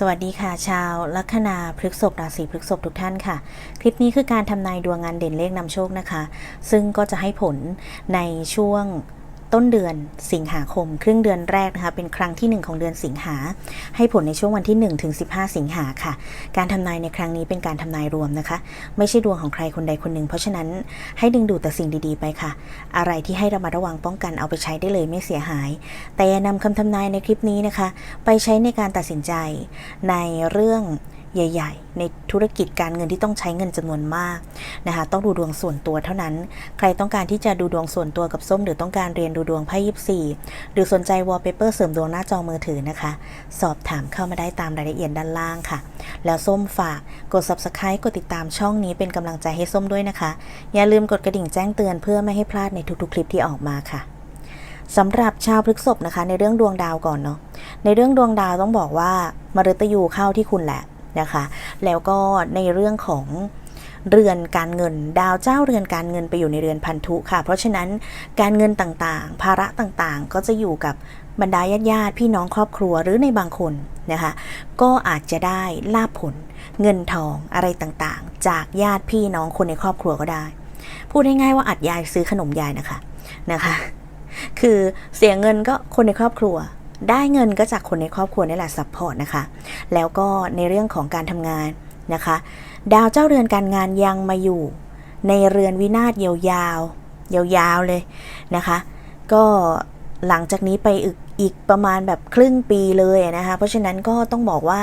สวัสดีค่ะ ชาวลัคนาพฤกษภราศีพฤกษภทุกท่านค่ะ คลิปนี้คือการทำนายดวงงานเด่นเลขนำโชคนะคะ ซึ่งก็จะให้ผลในช่วง ต้นเดือนสิงหาคม ครึ่งเดือนแรกนะคะเป็นครั้งที่ 1 ของเดือนสิงหา ให้ผลในช่วงวันที่1ถึง15 สิงหาค่ะ การทำนายในครั้งนี้เป็นการทำนายรวมนะคะ ไม่ใช่ดวงของใครคนใดคนหนึ่ง เพราะฉะนั้นให้ดึงดูดแต่สิ่งดีๆไปค่ะ อะไรที่ให้ระมัดระวังป้องกันเอาไปใช้ได้เลยไม่เสียหาย แต่อย่านำคำทำนายในคลิปนี้นะคะ ไปใช้ในการตัดสินใจในเรื่อง ใหญ่ ๆ ในธุรกิจการเงินที่ต้องใช้เงินจำนวนมากนะคะต้องดูดวงส่วนตัวเท่านั้น ใครต้องการที่จะดูดวงส่วนตัวกับส้ม หรือต้องการเรียนดูดวงไพ่ยิปซีหรือสนใจวอลเปเปอร์เสริมดวงหน้าจอมือถือนะคะ สอบถามเข้ามาได้ตามรายละเอียดด้านล่างค่ะ แล้วส้มฝากกด subscribe กดติดตามช่องนี้เป็นกำลังใจให้ส้มด้วยนะคะ อย่าลืมกดกระดิ่งแจ้งเตือนเพื่อไม่ให้พลาดในทุกๆ คลิปที่ออกมาค่ะสำหรับชาวพฤกษภนะคะ ในเรื่องดวงดาวก่อนเนาะในเรื่องดวงดาวต้องบอกว่ามฤตยูเข้าที่คุณแหละ นะคะ แล้วก็ในเรื่องของเรือนการเงิน ดาวเจ้าเรือนการเงินไปอยู่ในเรือนพันธุค่ะ เพราะฉะนั้นการเงินต่างๆ ภาระต่างๆ ก็จะอยู่กับบรรดาญาติญาติพี่น้องครอบครัวหรือในบางคนนะคะ ก็อาจจะได้ลาบผล เงินทองอะไรต่างๆ จากญาติพี่น้องคนในครอบครัวก็ได้ พูดง่ายๆว่าอัดยายซื้อขนมยายนะคะนะคะ คือเสียเงินก็คนในครอบครัว ได้เงินก็จากคนในครอบครัวนี่แหละซัพพอร์ตนะคะ แล้วก็ในเรื่องของการทำงานนะคะ ดาวเจ้าเรือนการงานยังมาอยู่ ในเรือนวินาศยาวๆยาวๆเลยนะคะ ก็หลังจากนี้ไปอีก อีกประมาณแบบครึ่งปีเลยนะคะ เพราะฉะนั้นก็ต้องบอกว่า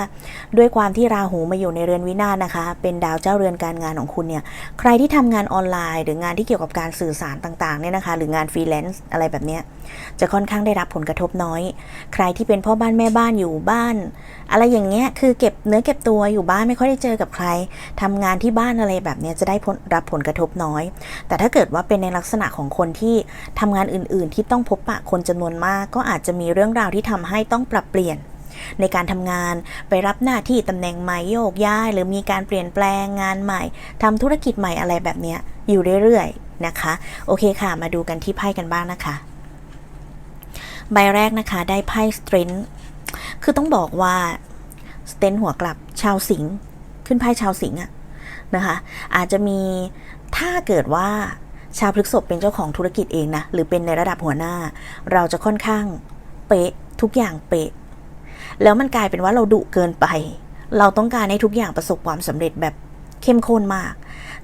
ด้วยความที่ราหูมาอยู่ในเรือนวินาศนะคะ เป็นดาวเจ้าเรือนการงานของคุณเนี่ย ใครที่ทำงานออนไลน์ หรืองานที่เกี่ยวกับการสื่อสารต่างๆเนี่ยนะคะ หรืองานฟรีแลนซ์อะไรแบบเนี้ยจะค่อนข้างได้รับผลกระทบน้อย ใครที่เป็นพ่อบ้านแม่บ้านอยู่บ้าน อะไรอย่างเงี้ยคือเก็บเนื้อเก็บตัวอยู่บ้านไม่ค่อยได้เจอกับใครทำงานที่บ้านอะไรแบบเนี้ยจะได้รับผลกระทบน้อย แต่ถ้าเกิดว่าเป็นในลักษณะของคนที่ทำงานอื่น ๆ ที่ต้องพบปะคนจำนวนมากก็อาจจะมีีเรื่องราวที่ทำให้ต้องปรับเปลี่ยน ในการทำงานไปรับหน้าที่ตำแหน่งใหม่โยกย้าย หรือมีการเปลี่ยนแปลงงานใหม่ทำธุรกิจใหม่อะไรแบบนี้อยู่เรื่อยๆนะคะ โอเคค่ะ มาดูกันที่ไพ่กันบ้างนะคะ ใบแรกนะคะได้ไพ่สเตรนคือต้องบอกว่าสเตนหัวกลับชาวสิงขึ้นไพ่ชาวสิงอะนะคะอาจจะมีถ้าเกิดว่าชาวพฤกษภเป็นเจ้าของธุรกิจเองนะ หรือเป็นในระดับหัวหน้า เราจะค่อนข้าง ป๊ะ ทุกอย่างเป๊ะ แล้วมันกลายเป็นว่าเราดุเกินไป เราต้องการให้ทุกอย่างประสบความสำเร็จแบบเข้มข้นมาก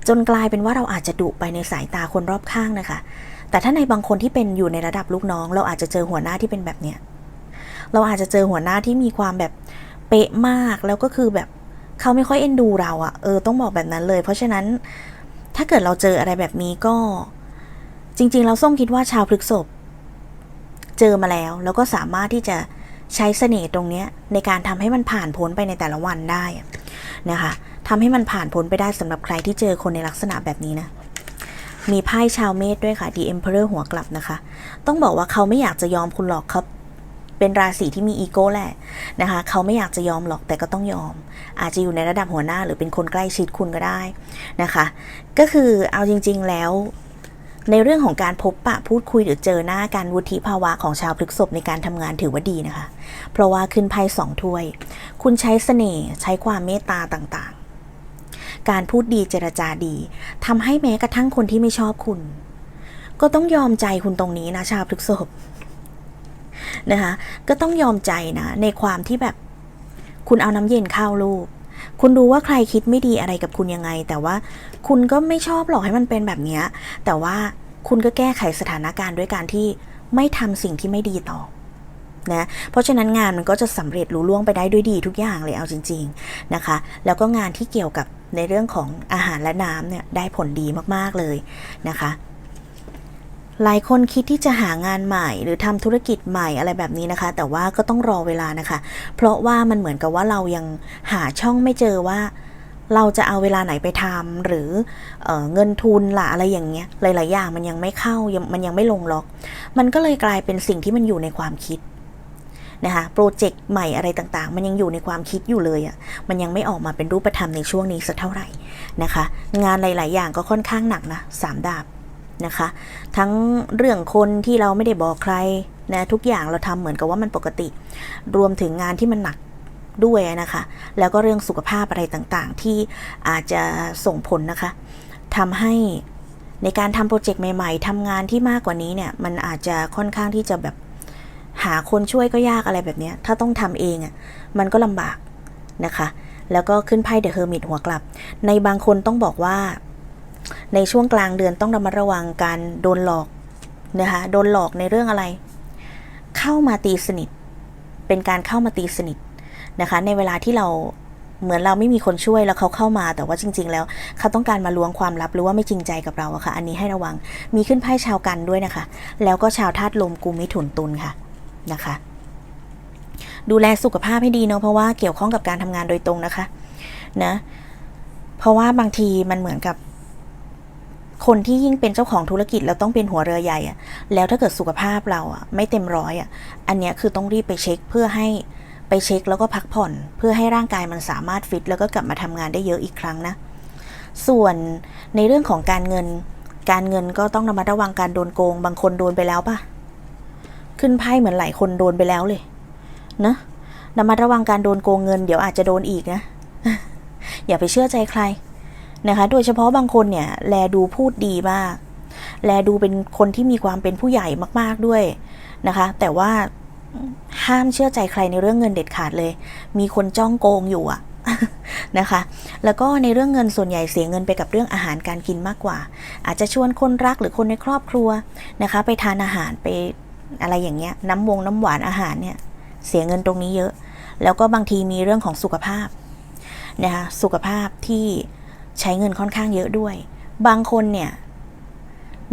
จนกลายเป็นว่าเราอาจจะดุไปในสายตาคนรอบข้างนะคะ แต่ถ้าในบางคนที่เป็นอยู่ในระดับลูกน้อง เราอาจจะเจอหัวหน้าที่เป็นแบบเนี้ยเราอาจจะเจอหัวหน้าที่มีความแบบเป๊ะมากแล้วก็คือแบบเขาไม่ค่อยเอ็นดูเราอะเออต้องบอกแบบนั้นเลย เพราะฉะนั้นถ้าเกิดเราเจออะไรแบบนี้ก็ จริง ๆ เราส้มคิดว่าชาวพฤกษภ เจอมาแล้ว แล้วก็สามารถที่จะใช้เสน่ห์ตรงนี้ในการทำให้มันผ่านพ้นไปในแต่ละวันได้นะคะทำให้มันผ่านพ้นไปได้สำหรับใครที่เจอคนในลักษณะแบบนี้นะมีไพ่ชาวเมษด้วยค่ะ The Emperor หัวกลับนะคะ ต้องบอกว่าเขาไม่อยากจะยอมคุณหรอกเขาเป็นราศีที่มีอีโก้แหละนะคะ เขาไม่อยากจะยอมหรอกแต่ก็ต้องยอม อาจจะอยู่ในระดับหัวหน้าหรือเป็นคนใกล้ชิดคุณก็ได้นะคะ ก็คือเอาจริง ๆแล้ว ในเรื่องของการพบปะพูดคุยหรือเจอหน้าการวุฒิภาวะของชาวพฤกษภในการทำงานถือว่าดีนะคะ เพราะว่าขึ้นไพ่สองถ้วย คุณใช้เสน่ห์ใช้ความเมตตาต่างๆ การพูดดีเจรจาดีทำให้แม้กระทั่งคนที่ไม่ชอบคุณ ก็ต้องยอมใจคุณตรงนี้นะชาวพฤกษภนะคะ ก็ต้องยอมใจนะในความที่แบบคุณเอาน้ำเย็นเข้าลูก คุณรู้ว่าใครคิดไม่ดีอะไรกับคุณยังไง แต่ว่าคุณก็ไม่ชอบหรอกให้มันเป็นแบบนี้ แต่ว่าคุณก็แก้ไขสถานการณ์ด้วยการที่ไม่ทำสิ่งที่ไม่ดีต่อนะเพราะฉะนั้นงานมันก็จะสำเร็จลุล่วงไปได้ด้วยดีทุกอย่างเลยเอาจริง ๆนะคะ แล้วก็งานที่เกี่ยวกับในเรื่องของอาหารและน้ำเนี่ยได้ผลดีมากๆเลยนะคะ หลายคนคิดที่จะหางานใหม่ หรือทำธุรกิจใหม่อะไรแบบนี้นะคะ แต่ว่าก็ต้องรอเวลานะคะ เพราะว่ามันเหมือนกับว่าเรายังหาช่องไม่เจอว่าเราจะเอาเวลาไหนไปทำหรือเออเงินทุนละอะไรอย่างเงี้ยหลาย ๆ อย่างมันยังไม่เข้ามันยังไม่ลงล็อก มันก็เลยกลายเป็นสิ่งที่มันอยู่ในความคิดนะคะโปรเจกต์ใหม่อะไรต่างๆ มันยังอยู่ในความคิดอยู่เลยอะ่ะมันยังไม่ออกมาเป็นรูปธรรมในช่วงนี้สักเท่าไหร่นะคะ งานหลาย ๆ อย่างก็ค่อนข้างหนักนะสามดาบ นะคะ ทั้งเรื่องคนที่เราไม่ได้บอกใครนะทุกอย่างเราทำเหมือนกับว่ามันปกติ รวมถึงงานที่มันหนักด้วยนะคะ แล้วก็เรื่องสุขภาพอะไรต่างๆ ที่อาจจะส่งผลนะคะทำให้ในการทำโปรเจกต์ใหม่ ๆทำงานที่มากกว่านี้เนี่ย มันอาจจะค่อนข้างที่จะแบบหาคนช่วยก็ยากอะไรแบบนี้ ถ้าต้องทำเองอะ่ะ มันก็ลำบากนะคะ แล้วก็ขึ้นไพ่เดอะเฮอร์มิตหัวกลับ ในบางคนต้องบอกว่า ในช่วงกลางเดือนต้องระมัดระวังการโดนหลอกนะคะโดนหลอกในเรื่องอะไร เข้ามาตีสนิท เป็นการเข้ามาตีสนิทนะคะ ในเวลาที่เราเหมือนเราไม่มีคนช่วยแล้วเขาเข้ามา แต่ว่าจริง ๆ แล้ว เขาต้องการมาล้วงความลับหรือว่าไม่จริงใจกับเราอะค่ะ อันนี้ให้ระวังมีขึ้นไพ่ชาวกันด้วยนะคะ แล้วก็ชาวธาตุลมกุมมิถุนตุลค่ะนะคะ ดูแลสุขภาพให้ดีเนาะเพราะว่าเกี่ยวข้องกับการทำงานโดยตรงนะคะนะเพราะว่าบางทีมันเหมือนกับ คนที่ยิ่งเป็นเจ้าของธุรกิจแล้วต้องเป็นหัวเรือใหญ่อะแล้วถ้าเกิดสุขภาพเราอะไม่เต็มร้อยอะอันเนี้ยคือต้องรีบไปเช็คเพื่อให้ไปเช็คแล้วก็พักผ่อน เพื่อให้ร่างกายมันสามารถฟิตแล้วก็กลับมาทำงานได้เยอะอีกครั้งนะ ส่วนในเรื่องของการเงิน การเงินก็ต้องระมัดระวังการโดนโกง บางคนโดนไปแล้วปะขึ้นไพ่เหมือนหลายคนโดนไปแล้วเลยนะระมัดระวังการโดนโกงเงินเดี๋ยวอาจจะโดนอีกนะ อย่าไปเชื่อใจใคร นะคะ โดยเฉพาะบางคนเนี่ยแลดูพูดดีมาก แลดูเป็นคนที่มีความเป็นผู้ใหญ่มากๆด้วยนะคะ แต่ว่าห้ามเชื่อใจใครในเรื่องเงินเด็ดขาดเลย มีคนจ้องโกงอยู่อะนะคะ แล้วก็ในเรื่องเงินส่วนใหญ่เสียเงินไปกับเรื่องอาหารการกินมากกว่า อาจจะชวนคนรักหรือคนในครอบครัวนะคะ ไปทานอาหารไปอะไรอย่างเงี้ย น้ำวงน้ำหวานอาหารเนี่ย เสียเงินตรงนี้เยอะ แล้วก็บางทีมีเรื่องของสุขภาพนะคะ สุขภาพที่ ใช้เงินค่อนข้างเยอะด้วย บางคนเนี่ย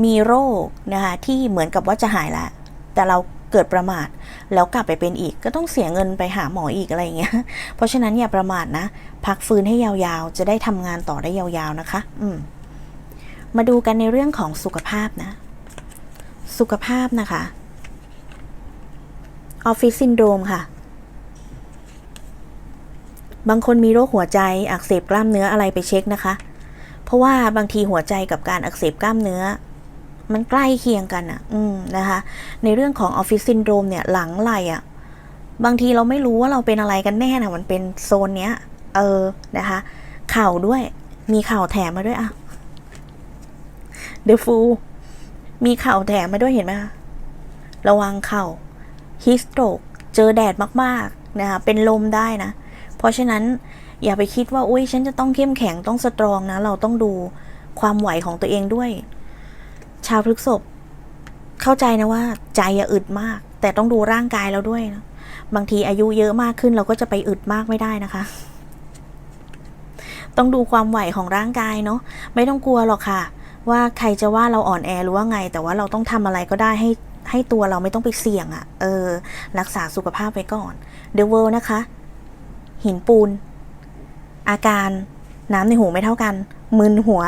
มีโรคนะคะที่เหมือนกับว่าจะหายแล้วแต่เราเกิดประมาทแล้วกลับไปเป็นอีก ก็ต้องเสียเงินไปหาหมออีกอะไรอย่างเงี้ย เพราะฉะนั้นอย่าประมาทนะ พักฟื้นให้ยาวๆ จะได้ทำงานต่อได้ยาวๆนะคะ อืมมาดูกันในเรื่องของสุขภาพนะ สุขภาพนะคะออฟฟิศซินโดรมค่ะ บางคนมีโรคหัวใจอักเสบกล้ามเนื้ออะไรไปเช็คนะคะ เพราะว่าบางทีหัวใจกับการอักเสบกล้ามเนื้อ มันใกล้เคียงกันอะ่ะ อืมนะคะ ในเรื่องของออฟฟิศซินโดรมเนี่ยหลังไหลอะ่ะ บางทีเราไม่รู้ว่าเราเป็นอะไรกันแน่นะมันเป็นโซนเนี้ย เออนะคะ เข่าด้วย มีเข่าแถมมาด้วยอะเดฟูมีเข่าแถมมาด้วยเห็นไหมคะระวังเข่าฮิสโตรกเจอแดดมากๆนะคะเป็นลมได้นะ เพราะฉะนั้นอย่าไปคิดว่าอุ้ยฉันจะต้องเข้มแข็งต้องสตรองนะ เราต้องดูความไหวของตัวเองด้วย ชาวพฤกษภเข้าใจนะว่า ใจอย่าอึดมาก แต่ต้องดูร่างกายเราด้วยนะบางทีอายุเยอะมากขึ้นเราก็จะไปอึดมากไม่ได้นะคะ ต้องดูความไหวของร่างกายเนาะไม่ต้องกลัวหรอกค่ะ ว่าใครจะว่าเราอ่อนแอหรือว่าไง แต่ว่าเราต้องทำอะไรก็ได้ให้ให้ตัวเราไม่ต้องไปเสี่ยงอะ่ะ เออ รักษาสุขภาพไว้ก่อน The World นะคะ หินปูน อาการน้ำในหูไม่เท่ากัน มึนหัว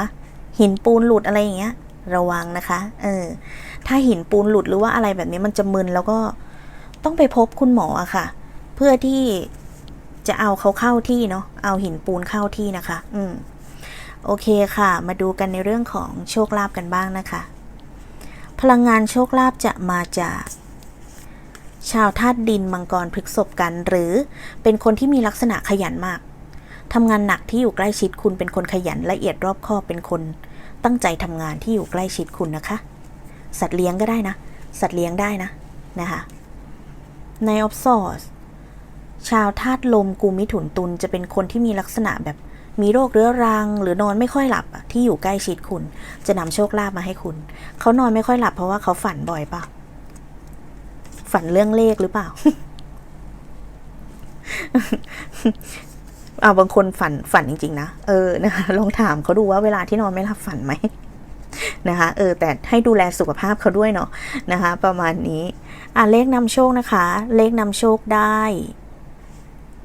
หินปูนหลุดอะไรอย่างเงี้ย ระวังนะคะ เออ ถ้าหินปูนหลุดหรือว่าอะไรแบบนี้มันจะมึนแล้วก็ต้องไปพบคุณหมออะค่ะ เพื่อที่จะเอาเขาเข้าที่เนาะ เอาหินปูนเข้าที่นะคะ อืม โอเคค่ะ มาดูกันในเรื่องของโชคลาภกันบ้างนะคะ พลังงานโชคลาภจะมาจาก ชาวธาตุดินมังกรพฤกษบกัน หรือเป็นคนที่มีลักษณะขยันมากทำงานหนักที่อยู่ใกล้ชิดคุณเป็นคนขยันละเอียดรอบคอบเป็นคน ตั้งใจทำงานที่อยู่ใกล้ชิดคุณนะคะ สัตว์เลี้ยงก็ได้นะ สัตว์เลี้ยงได้นะนะคะในออฟซอร์ชาวธาตุลมกุมมิถุนตุลจะเป็นคนที่มีลักษณะแบบมีโรคเรื้อรัง หรือนอนไม่ค่อยหลับที่อยู่ใกล้ชิดคุณ จะนำโชคลาภมาให้คุณ เขานอนไม่ค่อยหลับเพราะว่าเขาฝันบ่อยปล่า ฝันเรื่องเลขหรือเปล่าเอาบางคนฝันฝันจริง ๆ นะ เออนะคะลองถามเขาดูว่าเวลาที่นอนไม่หลับฝันไหมนะคะเออแต่ให้ดูแลสุขภาพเขาด้วยเนาะนะคะ ประมาณนี้ อะเลขนำโชคนะคะ เลขนำโชคได้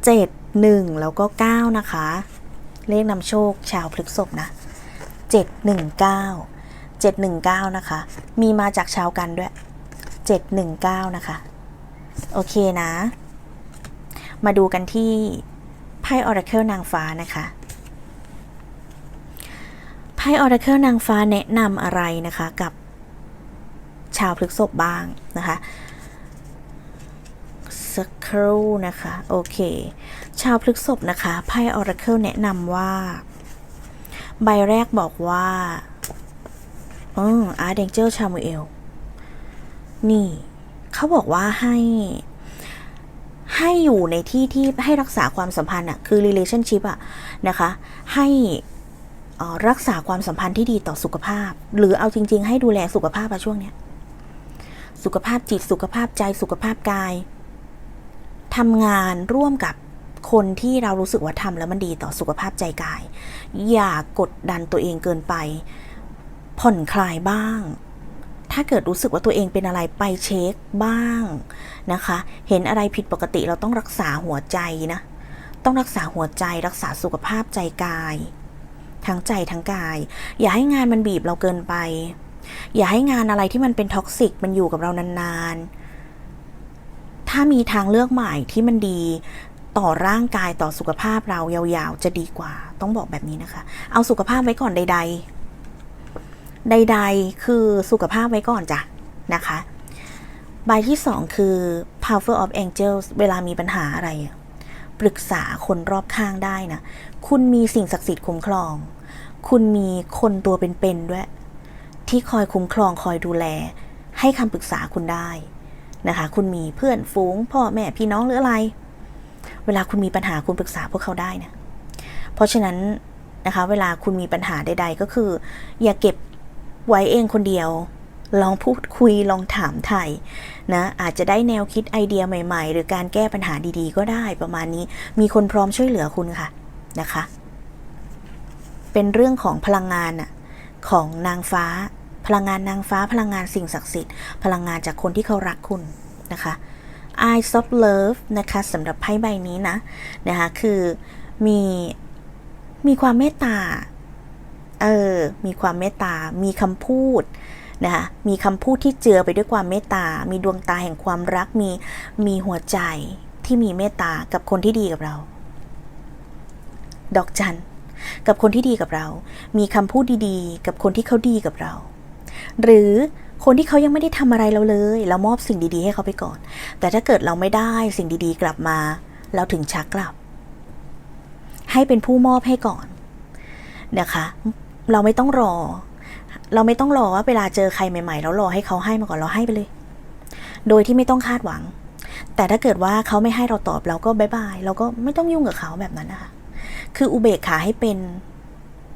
เจ็ดหนึ่งแล้วก็เก้านะคะ เลขนำโชคชาวพฤกษภนะเจ็ดหนึ่งเก้าเจ็ดหนึ่งเก้านะคะ มีมาจากชาวกันด้วย เจ็ดหนึ่งเก้านะคะ โอเคนะ มาดูกันที่ไพ่ Oracle นางฟ้านะคะไพ่ Oracle นางฟ้าแนะนำอะไรนะคะกับชาวพฤกษบบ้างนะคะสักครู่นะคะ โอเค ชาวพฤกษภนะคะไพ่ออราเคิลแนะนำว่า ใบแรกบอกว่าอืมอาร์เดนเจอร์ชามูเอล นี่ เขาบอกว่าให้ให้อยู่ในที่ที่ให้รักษาความสัมพันธ์อะคือ relationship อะนะคะ ให้รักษาความสัมพันธ์ที่ดีต่อสุขภาพ หรือเอาจริง ๆ ให้ดูแลสุขภาพอะช่วงเนี้ยสุขภาพจิตสุขภาพใจสุขภาพกายทำงานร่วมกับคนที่เรารู้สึกว่าทำแล้วมันดีต่อสุขภาพใจกาย อย่ากดดันตัวเองเกินไป ผ่อนคลายบ้าง ถ้าเกิดรู้สึกว่าตัวเองเป็นอะไรไปเช็คบ้างนะคะ เห็นอะไรผิดปกติเราต้องรักษาหัวใจนะ ต้องรักษาหัวใจรักษาสุขภาพใจกาย ทั้งใจทั้งกาย อย่าให้งานมันบีบเราเกินไป อย่าให้งานอะไรที่มันเป็นท็อกซิกมันอยู่กับเรานานๆ ถ้ามีทางเลือกใหม่ที่มันดีต่อร่างกายต่อสุขภาพเรายาวๆ จะดีกว่า ต้องบอกแบบนี้นะคะ เอาสุขภาพไว้ก่อนใด ๆ ใด ๆ คือสุขภาพไว้ก่อนจ้ะนะคะใบที่สองคือ power of angels เวลามีปัญหาอะไร ปรึกษาคนรอบข้างได้นะ คุณมีสิ่งศักดิ์สิทธิ์คุ้มครอง คุณมีคนตัวเป็นๆด้วย ที่คอยคุ้มครองคอยดูแล ให้คำปรึกษาคุณได้นะคะ คุณมีเพื่อนฝูงพ่อแม่พี่น้องหรืออะไร เวลาคุณมีปัญหาคุณปรึกษาพวกเขาได้นะ เพราะฉะนั้นนะคะ เวลาคุณมีปัญหาใด ๆ ก็คือ อย่าเก็บ ไว้เองคนเดียว ลองพูดคุยลองถามไทยนะอาจจะได้แนวคิดไอเดียใหม่ ๆ หรือการแก้ปัญหาดีๆ ก็ได้ประมาณนี้มีคนพร้อมช่วยเหลือคุณค่ะนะคะ เป็นเรื่องของพลังงานน่ะของนางฟ้า พลังงานนางฟ้าพลังงานสิ่งศักดิ์สิทธิ์ พลังงานจากคนที่เขารักคุณนะคะ Eyes of Love นะคะสำหรับไพ่ใบนี้นะนะคะคือมีมีความเมตตา เออ มีความเมตตา มีคำพูดนะคะมีคำพูดที่เจือไปด้วยความเมตตา มีดวงตาแห่งความรัก มี มีหัวใจที่มีเมตตากับคนที่ดีกับเรา ดอกจันกับคนที่ดีกับเรา มีคำพูดดีๆ กับคนที่เขาดีกับเรา หรือคนที่เขายังไม่ได้ทำอะไรเราเลย เรามอบสิ่งดีๆ ให้เขาไปก่อน แต่ถ้าเกิดเราไม่ได้สิ่งดีๆ กลับมา เราถึงชักกลับ ให้เป็นผู้มอบให้ก่อนนะคะ เราไม่ต้องรอ เราไม่ต้องรอว่าเวลาเจอใครใหม่ๆแล้วรอให้เขาให้มาก่อนเราให้ไปเลย โดยที่ไม่ต้องคาดหวัง แต่ถ้าเกิดว่าเขาไม่ให้เราตอบเราก็บายบายเราก็ไม่ต้องยุ่งกับเขาแบบนั้นนะคะคืออุเบกขาให้เป็น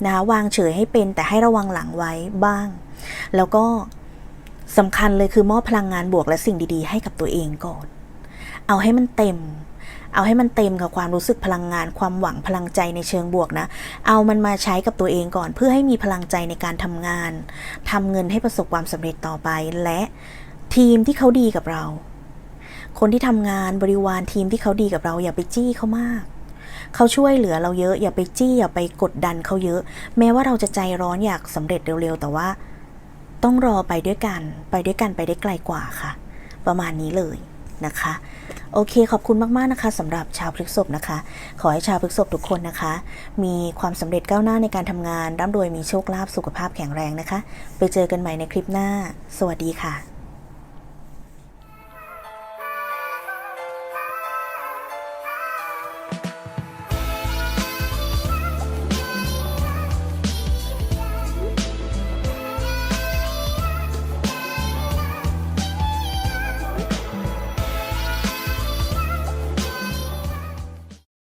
นะวางเฉยให้เป็น แต่ให้ระวังหลังไว้บ้าง แล้วก็สำคัญเลยคือมอบพลังงานบวกและสิ่งดีๆ ให้กับตัวเองก่อน เอาให้มันเต็ม เอาให้มันเต็มกับความรู้สึกพลังงาน ความหวังพลังใจในเชิงบวกนะ เอามันมาใช้กับตัวเองก่อน เพื่อให้มีพลังใจในการทำงานทำเงินให้ประสบความสำเร็จต่อไป และทีมที่เขาดีกับเรา คนที่ทำงานบริวารทีมที่เขาดีกับเรา อย่าไปจี้เขามากเขาช่วยเหลือเราเยอะ อย่าไปจี้อย่าไปกดดันเขาเยอะ แม้ว่าเราจะใจร้อนอยากสำเร็จเร็วๆ แต่ว่า ต้องรอไปด้วยกัน ไปด้วยกันไปได้ไกลกว่าค่ะ ประมาณนี้เลย นะคะ โอเคขอบคุณมากๆนะคะสำหรับชาวพฤกษบนะคะ ขอให้ชาวพฤกษบทุกคนนะคะ มีความสำเร็จก้าวหน้าในการทำงานร่ำรวยมีโชคลาภสุขภาพแข็งแรงนะคะ ไปเจอกันใหม่ในคลิปหน้า สวัสดีค่ะ